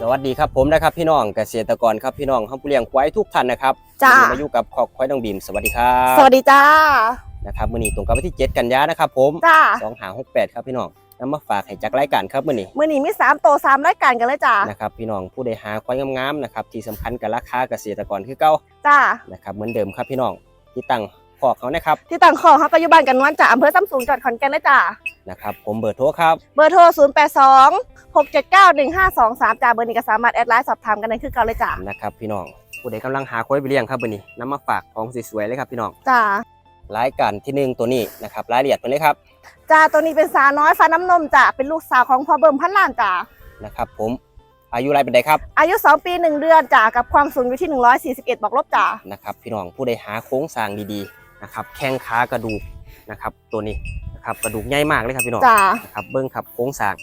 สวัสดีครับผมนะครับพี่น้องเกษตรกรครับพี่น้องเขาผู้เลี้ยงควายทุกท่านนะครับจ้าวันนี้มาอยู่กับขอกควายน้องบีมสวัสดีครับสวัสดีจ้านะครับมื้อนี้ตรงกับวันที่ 7 กันยานะครับผมจ้า2568ครับพี่น้องนำมาฝากให้จากรายการครับมื้อนี้มื่อนี้มีสามโตสามรายการกันเลยจ้านะครับพี่น้องผู้ใดหาควายงามๆนะครับที่สำคัญกับราคาเกษตรกรคือเก่าจ้านะครับเหมือนเดิมครับพี่น้องที่ตั้ง ขอกเขานะครับที่ต่างของเขาก็อยู่บ้านกันนวลจ้าอำเภอซ้ำสูงจังหวัดขอนแก่นเลยจ้านะครับผมเบอร์โทรครับ เบอร์โทร 0 8 2 6 7 9 1 5 2 3จ้าเบอร์นี้ก็สามารถแอดไลน์สอบถามกันได้คือเก่าเลยจ้านะครับพี่น้องผู้ใดกำลังหาควายไปเลี้ยงครับมื้อนี้นำมาฝากของสวยๆเลยครับพี่น้องจ้ารายการที่หนึ่งตัวนี้นะครับรายละเอียดไปเลยครับจ้าตัวนี้เป็นสาวน้อยฟ้าน้ำนมจ้าเป็นลูกสาวของพ่อเบิ่มพันล้านจ้านะครับผมอายุรายเป็นไดครับ อายุ 2 ปี 1 เดือนจ้ากับความสูงอยู่ที่ 141 บอกลบจ้านะครับพี่น้องผู้ใดหาโครงสร้างดีๆ นะครับแข้งขากระดูกนะครับตัวนี้นะครับกระดูกใหญ่มากเลยครับพี่น้องจ้า นะครับเบิ้งครับโครงสร้าง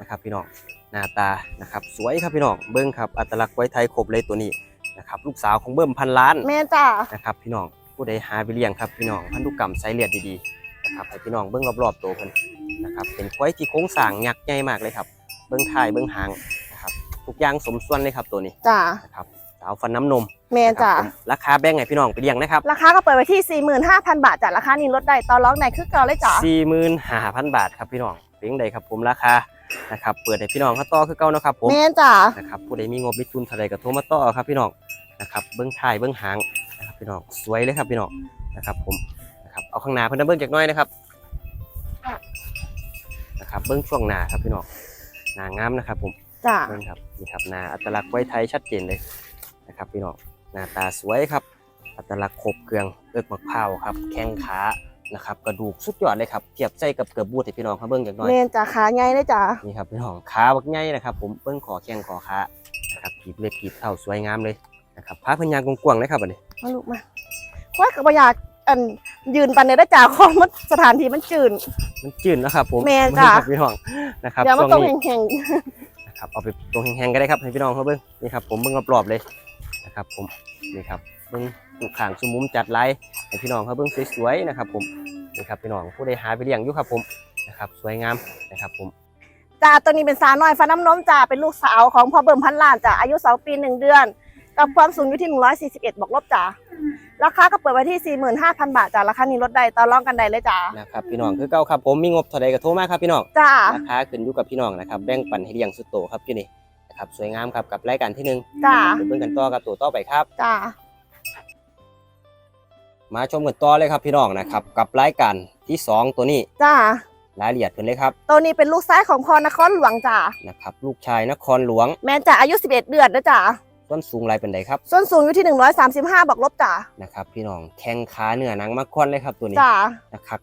นะครับพี่น้องหน้าตานะครับสวยครับพี่น้องเบิ้งครับอัตลักษณ์ไว้ไทยครบเลยตัวนี้นะครับลูกสาวของเบิ้มพันล้าน แม่จ้า นะครับพี่น้องผู้ใดหาไปเลี้ยงครับพี่น้องพันธุกรรมไซเลียดดีๆนะครับให้พี่น้องเบิ้งรอบๆตัวเพิ่นนะครับเป็นควายที่โครงสร้างยักษ์ใหญ่มากเลยครับ เบิ้งท้ายเบิ้งหางนะครับทุกอย่างสมส่วนเลยครับตัวนี้จ้า นะครับสาวฟันน้ำนม แม่นะคจ้ารับผมราคาแบ่งให้พี่น้องไปเลี้ยงนะครับ ราคาก็เปิดไว้ที่ 45,000 บาทจ้าราคานี้ลดได้ต่อรองไหนคือเก่าเลยจ้าสี่หมื่นห้าพันบาทครับพี่น้องเพียงใดครับผมราคานะครับเปิดให้พี่น้องเขาต่อคือเก่านะครับผมแม่จ้านะครับผู้ใดมีงบมีทุนเท่าใดก็โทรมาต่อครับพี่น้องนะครับเบื้องท้ายเบื้องหางนะครับพี่น้องสวยเลยครับพี่น้องนะครับผมนะครับเอาข้างหน้าเพิ่นนะเบื้องจากหน้อยนะครับนะครับเบื้องช่วงหน้าครับพี่น้องหน้างามนะครับผมจ้าเบื้องครับนี่ครับหน้าอัตลักษณ์ไว้ไทยชัดเจนเลยนะครับพี่น้อง หน้าตาสวยครับ อัตลักษณ์ครบเครื่องเอิกมะพร้าวครับ แข้งขานะครับกระดูกสุดยอดเลยครับเทียบใจกับเกือบบูดให้พี่น้องเขาเบิ่งจากหน้อยแม่จ้าขาใหญ่เลยจ้านี่ครับพี่น้องขาบักใหญ่นะครับผมเบิ่งขอแข้งขอขานะครับกีบเล็บกีบเท้าสวยงามเลยนะครับพาเพิ่นยางกว้างๆเลยครับอันนี้มาลูกมาว่ากับอยากอันยืนปันเนี่ยได้จ้าของมันสถานที่มันจืดมันจืดแล้วครับผมแม่จ้ะครับพี่น้องนะครับเดี๋ยวมาช่วงตรงนี้แห่งนะครับเอาไปตรงแห้งๆก็ได้ครับให้พี่น้องเขาเบิ่งนี่ครับผมเบิ่งรอบๆเลย นะครับผมนี่ครับเบิ่งทุกข้างซุมมุมจัดไลน์ให้พี่น้องเขาเบิ่งสวยๆนะครับ ผมนี่ครับพี่น้องผู้ใดหาไปเลี้ยงอยู่ครับผมนะครับสวยงามนะครับผมๆจ้าตัวนี้เป็นสาวน้อยฟ้าน้ำนมจ้าเป็นลูกสาวของพ่อเบิ่มพันล้านจ้าอายุสองปีหนึ่งเดือน กับความสูงอยู่ที่ 141บอกลบจ้าราคาก็เปิดไว้ที่ 45,000 บาทจ้าราคานี้ลดได้ต่อรองกันได้เลยจ้านะครับพี่น้องคือเก่าครับผมมีงบเท่าใดก็โทรมาครับพี่น้องจ้าราคาขึ้นอยู่กับพี่น้องนะครับแบ่งปันให้เลี้ยงสุดโตครับที่นี่นะ ครับสวยงามครับกับรายการที่หนึ่งจ้าเดี๋ยวเบิ่งกันต่อกับตัวต่อไปครับ จ้า มาชมกันต่อเลยครับพี่น้องนะครับกับรายการที่สองตัวนี้จ้า รายละเอียดเพิ่นเลยครับตัวนี้เป็นลูกซ้ายของพรนครหลวงจ้า นะครับลูกชายนครหลวงแม่จ้าอายุ 11 เดือนนะจ้าส้นสูงไรเป็นไดครับส่วนสูงอยู่ที่ 135 บอกลบจ้า นะครับพี่น้องแข้งขาเนื้อหนังมาค่อนเลยครับตัวนี้จ้า นะครับ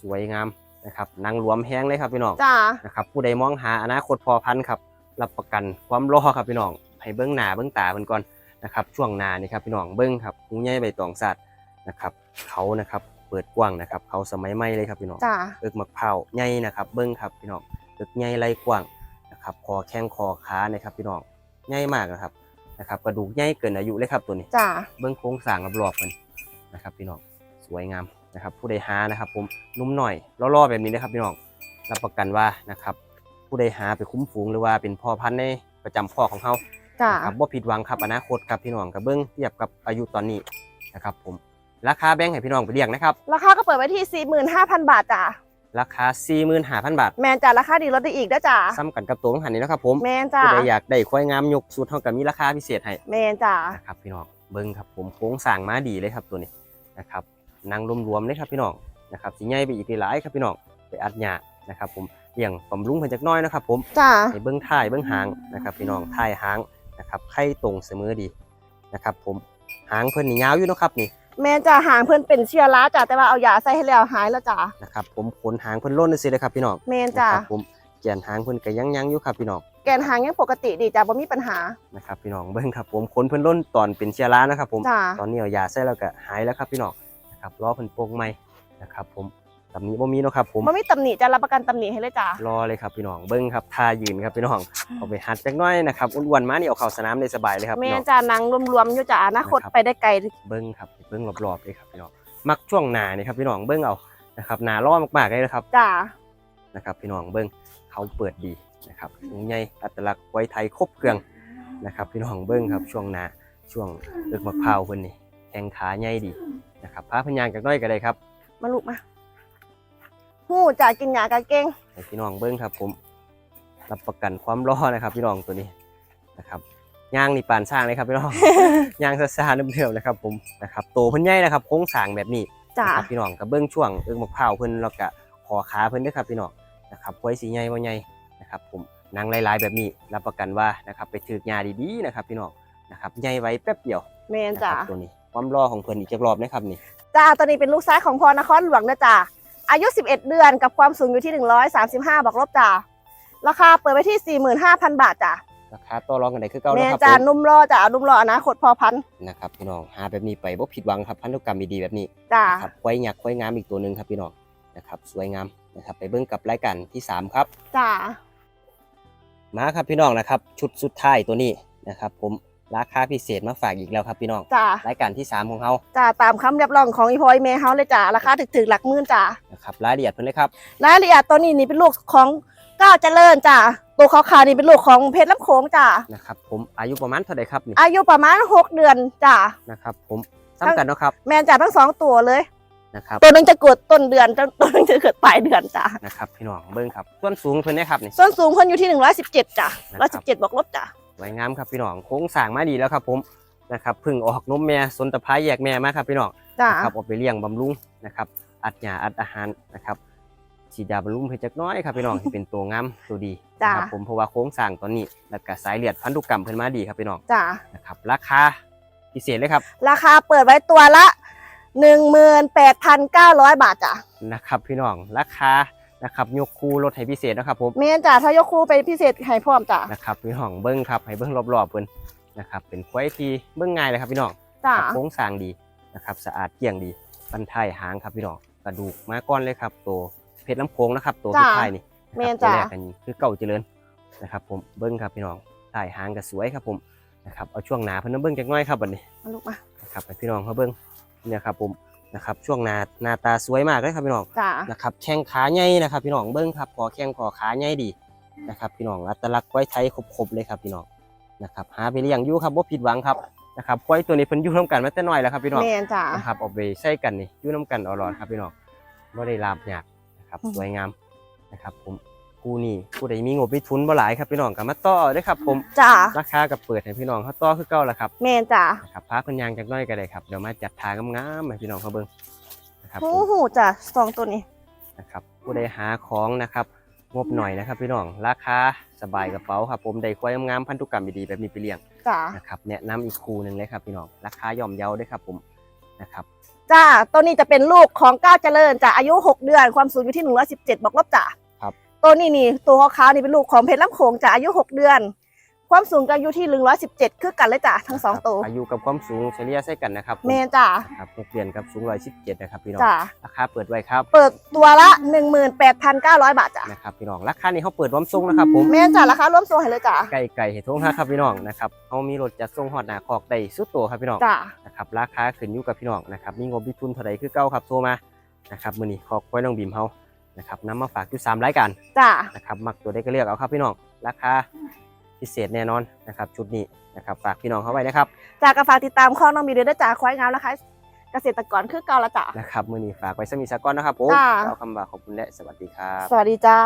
สวยงามนะครับหนังหลวมแห้งเลยครับพี่น้องจ้า นะครับผู้ใดมองหาอนาคตพอพันธุ์ครับ รับประกันความรอครับพี่น้องให้เบิ้งหน้าเบิ้งตาเพิ่นก่อนนะครับ ช่วงหน้านี่ครับพี่น้องเบิ้งครับหูใหญ่ใบตองสัตว์นะครับเขานะครับเปิดกว้างนะครับเขาสมัยใหม่เลยครับพี่น้องจ้าเอิกมะพร้าวใหญ่นะครับ เบิ้งครับพี่น้องเอิกใหญ่ไหล่กว้างนะครับคอแข้งคอขานะครับพี่น้องใหญ่มากนะครับนะครับ กระดูกใหญ่เกินอายุเลยครับตัวนี้จ้าเบิ้งโครงสร้างรอบๆมันนะครับพี่น้องสวยงามนะครับผู้ใดหานะครับ ผมนุ่มหน่อยล่อๆแบบนี้นะครับพี่น้องรับประกันว่านะครับ ผู้ใดหาไปคุ้มฝูงหรือว่าเป็นพ่อพันธุ์ในประจำพ่อของเขาจ้านะครับบ่ผิดหวังครับอนาคตครับพี่น้องกับเบิ้งเทียบกับอายุตอนนี้นะครับผมราคาแบ่งให้พี่น้องไปเลี้ยงนะครับราคาก็เปิดไว้ที่ 45,000 บาทจ้าราคา 45,000 บาทแมนจ้าราคาดีลดได้อีกนะจ้าซ้ำกันกับตัวของหันนี้นะครับผมแมนจ้าผู้ใดอยากได้ควายงามยกสูตรเท่ากับมีราคาพิเศษให้แมนจ้านะครับพี่น้องเบิ้งครับผมโค้งสร้างมาดีเลยครับตัวนี้นะครับนางรวมๆเลยครับพี่น้องนะครับสีใหญ่ไปอีกหลายครับพี่น้องไปอัดหยานะครับผม เลี้ยงบำรุงเพิ่นจักหน้อยนะครับผมจ้าให้เบิ้งท้ายเบิ้งหางนะครับพี่น้องท้ายหางนะครับไข่ตรงเสมอดีนะครับผมหางเพิ่นนี่ยาวอยู่เนาะครับนี่แมนจ้าหางเพื่อนเป็นเชื้อราจ้าแต่ว่าเอายาใส่ให้แล้วหายแล้วจ้านะครับผมขนหางเพิ่นล้นจังซี่เลยครับพี่น้องแมนจ้านะครับผมแกนหางเพิ่นก็ยังยังๆอยู่ครับพี่น้องแกนหางยังปกติดีจ้าบ่มีปัญหานะครับพี่น้องเบิ้งครับผมขนเพิ่นล้นตอนเป็นเชื้อรานะครับผมจ้าตอนนี้เอายาใส่แล้วก็หายแล้วครับพี่น้องนะครับรอเพิ่นโป่งใหม่นะครับผม ตำหนี้บ่มีเนาะครับผมบ่มีตำหนิจ้ารับประกันตำหนิให้เลยจ้ารอเลยครับพี่น้องเบิ้งครับท่ายืนครับพี่น้องเอาไปหัดจักหน้อยนะครับอ้วนๆมานี่เอาเข้าสนามได้สบายเลยครับแมพี่น้นอง จ้าหนังรวมๆอยู่จ้าอนาคตนะครับ ไปได้ไกล เบิ้งครับเบิ้งรอบๆเลยครับพี่น้องมักช่วงหน้านี่ครับพี่น้องเบิ้งเอานะครับหน้าร้อนมากๆเลยนะครับจ้านะครับ พี่น้องเบิ้งเขาเปิดดีนะครับสูงใหญ่อัตลักษณ์ไว้ไทยครบเครื่องนะครับ พี่น้องเบิ้งครับช่วงหน้าช่วงเลือกมะพร้าวเพิ่นนี่แข้งขาใหญ่ดีนะครับพาเพิ่นย่างจากหน้อยก็ได้ครับ มาลูกมา หู้จ่ากินหยากะเก่งให้พี่น้องเบิ้งครับ ผมรับประกันความรอนะครับ พี่น้องตัวนี้นะครับย่างนี่ปานสร้างเลยครับพี่น้อง ย่างซาซาๆเดิมๆนะครับ ผมนะครับโตเพิ่นใหญ่นะครับโครงสร้างแบบนี้จ้านะครับพี่น้องกับเบิ้งช่วงเอื้องมะพร้าวเพิ่นแล้วก็คอขาเพิ่นเด้วยครับพี่น้องนะครับไว้สีใหญ่บ่ใหญ่นะครับ ผมหนางลายๆแบบนี้รับประกันว่านะครับไปถือกยาดีๆนะครับ พี่น้องนะครับใหญ่ไว้แป๊บเดียวแมนนะคจ้ารับตัวนี้ความรอของเพิ่นอีกจักรอบนะครับนี่จ้าตัวนี้เป็นลูกซ้ายของพรนครหลวงนะจ้า อายุ 11 เดือนกับความสูงอยู่ที่ 135 บอกลบจ้าราคาเปิดไว้ที่ 45,000 บาทจ้าราคาต่อรองกันได้คือเก่าแมนะนครับจ้าผมนุ่มรอจ้านุ่มรออนาคตพอพันธุ์นะครับพี่น้องหาแบบนี้ไปบ่ผิดหวังครับพันธุกรรมดีๆแบบนี้จ้านะครับควายหยักควายงามอีกตัวหนึ่งครับพี่น้องนะครับสวยงามนะครับไปเบิ่งกับรายการที่สามครับ จ้า มาครับพี่น้องนะครับ ชุดสุดท้ายตัวนี้นะครับผม ราคาพิเศษมาฝากอีกแล้วครับพี่น้องจ้ารายการที่สามของเฮาจ้าตามคำเรียบร้องของอีพอยเมเฮาเลยจ้าราคาถึกๆหลักหมื่นจ้านะครับรายละเอียดเพิ่นเลยครับรายละเอียดตัวนี้นี่เป็นลูกของก้าวเจริญจ้าตัวขาวๆนี่เป็นลูกของเพชรลำโขงจ้านะครับผมอายุประมาณเท่าไหร่ครับนี่อายุประมาณ 6 เดือนจ้านะครับผมซ้ำกันเนาะครับแมนจ้าทั้งสองตัวเลยนะครับตัวหนึงจะเกิดต้นเดือนตัวหนึงจะเกิดปลายเดือนจ้านะครับพี่น้องเบิ่งครับส่วนสูงเพิ่นได้ครับนี่ส่วนสูงเพิ่นอยู่ที่ 117จ้ะนะครับ117บวกลบจ้ะ สวยงามครับพี่น้องโค้งสร้างมาดีแล้วครับผมนะครับเพึ่งออกนมแม่สนตะพายแยกแม่มาครับพี่น้องจ้ะนะครับเอาไปเลี้ยงบำรุงนะครับ อัดหญ้าอัดอาหารนะครับฉีดยาบำรุงให้จักหน้อยครับพี่น้องที่เป็นตัวงามตัวดีนะครับผมเพราะว่าโค้งสร้างตอนนี้แล้วก็สายเลือดพันธุกรรมเพิ่นมาดีครับพี่น้องจ้ะนะครับราคาพิเศษเลยครับ ราคาเปิดไว้ตัวละ 18,900 บาทจ้ะนะครับพี่น้องราคา นะครับยกคูลดให้พิเศษนะครับผมแม่นจ้ะถ้ายกคู่ไปพิเศษให้พร้อมจ้ะนะครับพี่น้องเบิ้งครับให้เบิ้งรอบๆเพิ่นนะครับเป็นควายที่เบิ้งง่ายเลยครับพี่น้องจ้ะครับโค้งสร้างดีนะครับสะอาดเกลี่ยงดีบันทายหางครับพี่น้องกระดูกมาก้อนเลยครับตัวเพชรลำโพงนะครับตัวสุดท้ายนี่นะครับแม่นตัวจ้ะแรกกันนี้คือเก่าเจริญนะครับผมเบิ้งครับพี่น้องถ่ายหางก็สวยครับผมนะครับเอาช่วงหนาเพิ่นมาเบิ้งจักหน้อยครับบัดนี้มาลูกมานะครับให้พี่น้องเขาเบิ้งเนี่ยครับผม นะครับช่วงหนาหน้าตาสวยมากเลยครับพี่น้องจ้ะนะครับแข้งขาใหญ่นะครับพี่น้องเบิ้งครับคอแข้งคอขาใหญ่ดีนะครับพี่น้องอัตลักษณ์ควายไทยครบๆเลยครับพี่น้องนะครับหาไปเลี้ยงอยู่ครับบ่ผิดหวังครับนะครับควายตัวนี้เพิ่นอยู่ร่วมกันมาแต่น้อยแล้วครับพี่น้องแม่นจ้ะนะครับเอาไปใช้กันนี่อยู่น้กันเอาหลอดครับพี่น้องบ่ได้ลาบยากนะครับอืมสวยงามนะครับผม ผู้นี่ผู้ใดมีงบมีทุนบ่หลายครับพี่น้องก็มาต่อเด้อครับ ผมจ้ะราคาก็เปิดให้พี่น้องเขาต่อคือเก่าแล้วครับแม่นจ้ะนะครับพาเพิ่นยางจักหน้อยก็ได้ครับเดี๋ยวมาจัดทางงามๆให้พี่น้องเขาเบิ่งนะครับผมหูหูจ้ะสองตัวนี้ นะครับผู้ใดหาของนะครับงบหน่อยนะครับ พี่น้องราคาสบายกระเป๋าครับผมได้ควายงามๆพันธุกรรมดีๆแบบนี้ไปเลี้ยงจ้ะนะครับแนะนำอีกคู่หนึ่งเลยครับพี่น้องราคาย่อมเยาด้วยครับผมนะครับจ้ะตัวนี้จะเป็นลูกของก้าวเจริญจ้ะอายุ 6 เดือนความสูงอยู่ที่ 117บวกลบจ้ะครับ ตัวนี้นี่ตัวขาวๆนี่เป็นลูกของเพชรลำโขงจ้ะอายุ 6 เดือน ความสูงก็อยู่ที่117 คือกันเลยจ้ะทั้งสองตัวอายุกับความสูงเฉลี่ยใส่กันนะครับผมแม่นจ้ะครับหกเดือนกับสูงร้อยสิบเจ็ดนะครับพี่น้องจ้ะราคาเปิดไว้ครับ เปิดตัวละ 18,900 บาทจ้ะนะครับพี่น้องราคานี้เขาเปิดรวมส่งนะครับผมแม่นจ้ะราคาร่วมโซนให้เลยจ้ะไก่ไก่เห็ดทงนะครับพี่น้องนะครับเขามีรถจัดส่งฮอดหนาคอกได้สุดตัวครับพี่น้องจ้ะนะครับราคาขึ้นอยู่กับพี่น้องนะครับมีงบมีทุนเท่าไหร่คือเก้าครับโทรมานะครับมื้อนี้ขอบคุณน้องบีมเฮา นะครับนำมาฝากอยู่สามรายการจ้ะนะครับมักตัวได้ก็เลือกเอาครับพี่น้องราคาพิเศษแน่นอนนะครับชุดนี้นะครับฝากพี่น้องเขาไว้นะครับจ้ะก็ฝากติดตามข้องน้องบีด้วยนะจ้ะควายงามนะคะ เกษตรกรคือเก่าละจ้ะนะครับมื้อนี้ฝากไว้สมีสากอนนะครับผมจ้าเอาคำว่าขอบคุณและสวัสดีครับ สวัสดีจ้า